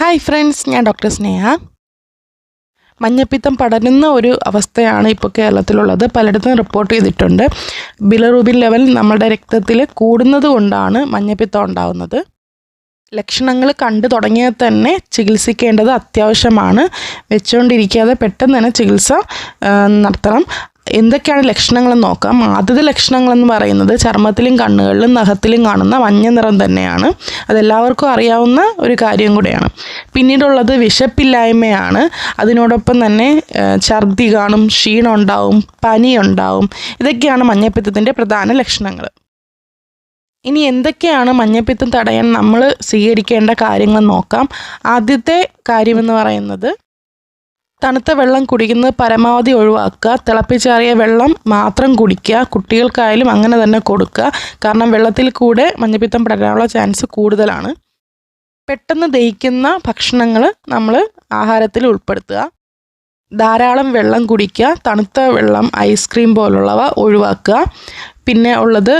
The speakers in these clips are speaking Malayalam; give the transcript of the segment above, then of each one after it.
ഹായ് ഫ്രണ്ട്സ് ഞാൻ ഡോക്ടർ സ്നേഹ. മഞ്ഞപ്പിത്തം പടരുന്ന ഒരു അവസ്ഥയാണ് ഇപ്പോൾ കേരളത്തിലുള്ളത്. പലയിടത്തും റിപ്പോർട്ട് ചെയ്തിട്ടുണ്ട്. ബിലറൂബിൻ ലെവൽ നമ്മുടെ രക്തത്തിൽ കൂടുന്നത് കൊണ്ടാണ് മഞ്ഞപ്പിത്തം ഉണ്ടാകുന്നത് ലക്ഷണങ്ങൾ കണ്ടു തുടങ്ങിയാൽ തന്നെ ചികിത്സിക്കേണ്ടത് അത്യാവശ്യമാണ്. വെച്ചുകൊണ്ടിരിക്കാതെ പെട്ടെന്ന് തന്നെ ചികിത്സ നടത്തണം. എന്തൊക്കെയാണ് ലക്ഷണങ്ങളെന്ന് നോക്കാം. ആദ്യത്തെ ലക്ഷണങ്ങളെന്ന് പറയുന്നത് ചർമ്മത്തിലും കണ്ണുകളിലും നഖത്തിലും കാണുന്ന മഞ്ഞ നിറം തന്നെയാണ്. അതെല്ലാവർക്കും അറിയാവുന്ന ഒരു കാര്യം കൂടെയാണ്. പിന്നീടുള്ളത് വിശപ്പില്ലായ്മയാണ്. അതിനോടൊപ്പം തന്നെ ഛർദി കാണും ക്ഷീണം ഉണ്ടാവും പനി ഉണ്ടാവും. ഇതൊക്കെയാണ് മഞ്ഞപ്പിത്തത്തിന്റെ പ്രധാന ലക്ഷണങ്ങൾ ഇനി എന്തൊക്കെയാണ് മഞ്ഞപ്പിത്തം തടയാൻ നമ്മൾ സ്വീകരിക്കേണ്ട കാര്യങ്ങൾ നോക്കാം. ആദ്യത്തെ കാര്യമെന്ന് പറയുന്നത് തണുത്ത വെള്ളം കുടിക്കുന്നത് പരമാവധി ഒഴിവാക്കുക. തിളപ്പിച്ചാറിയ വെള്ളം മാത്രം കുടിക്കുക. കുട്ടികൾക്കായാലും അങ്ങനെ തന്നെ കൊടുക്കുക. കാരണം വെള്ളത്തിൽ കൂടെ മഞ്ഞപ്പിത്തം പടരാനുള്ള ചാൻസ് കൂടുതലാണ്. പെട്ടെന്ന് ദഹിക്കുന്ന ഭക്ഷണങ്ങൾ നമ്മൾ ആഹാരത്തിൽ ഉൾപ്പെടുത്തുക. ധാരാളം വെള്ളം കുടിക്കുക. തണുത്ത വെള്ളം ഐസ്ക്രീം പോലുള്ളവ ഒഴിവാക്കുക. പിന്നെ ഉള്ളത്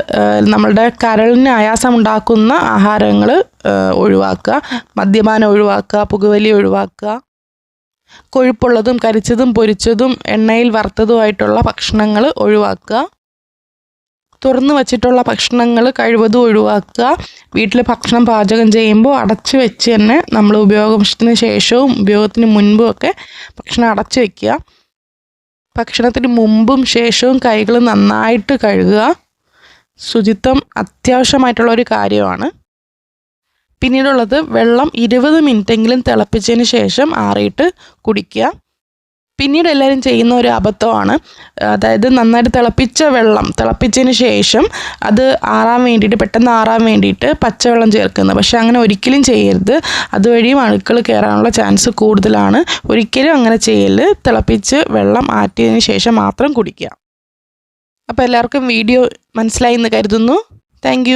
നമ്മളുടെ കരളിന് ആയാസം ഉണ്ടാക്കുന്ന ആഹാരങ്ങൾ ഒഴിവാക്കുക. മദ്യപാനം ഒഴിവാക്കുക. പുകവലി ഒഴിവാക്കുക. കൊഴുപ്പുള്ളതും കരിച്ചതും പൊരിച്ചതും എണ്ണയിൽ വറുത്തതുമായിട്ടുള്ള ഭക്ഷണങ്ങൾ ഒഴിവാക്കുക. തുറന്നു വച്ചിട്ടുള്ള ഭക്ഷണങ്ങൾ കഴിവതും ഒഴിവാക്കുക. വീട്ടിൽ ഭക്ഷണം പാചകം ചെയ്യുമ്പോൾ അടച്ചു വെച്ച് തന്നെ നമ്മൾ ഉപയോഗത്തിന് ശേഷവും ഉപയോഗത്തിന് മുൻപും ഒക്കെ ഭക്ഷണം അടച്ചു വെക്കുക. ഭക്ഷണത്തിന് മുമ്പും ശേഷവും കൈകൾ നന്നായിട്ട് കഴുകുക. ശുചിത്വം അത്യാവശ്യമായിട്ടുള്ള ഒരു കാര്യമാണ്. പിന്നീടുള്ളത് വെള്ളം ഇരുപത് മിനിറ്റെങ്കിലും തിളപ്പിച്ചതിന് ശേഷം ആറിയിട്ട് കുടിക്കുക. പിന്നീട് എല്ലാവരും ചെയ്യുന്ന ഒരു അബദ്ധമാണ്. അതായത് നന്നായിട്ട് തിളപ്പിച്ച വെള്ളം തിളപ്പിച്ചതിന് ശേഷം അത് ആറാൻ വേണ്ടിയിട്ട് പെട്ടെന്ന് ആറാൻ വേണ്ടിയിട്ട് പച്ചവെള്ളം ചേർക്കുന്നത്. പക്ഷെ അങ്ങനെ ഒരിക്കലും ചെയ്യരുത്. അതുവഴിയും അണുക്കൾ കയറാനുള്ള ചാൻസ് കൂടുതലാണ്. ഒരിക്കലും അങ്ങനെ ചെയ്യൽ. തിളപ്പിച്ച് വെള്ളം ആറ്റിയതിന് ശേഷം മാത്രം കുടിക്കുക. അപ്പോൾ എല്ലാവർക്കും വീഡിയോ മനസ്സിലായി എന്ന് കരുതുന്നു. താങ്ക്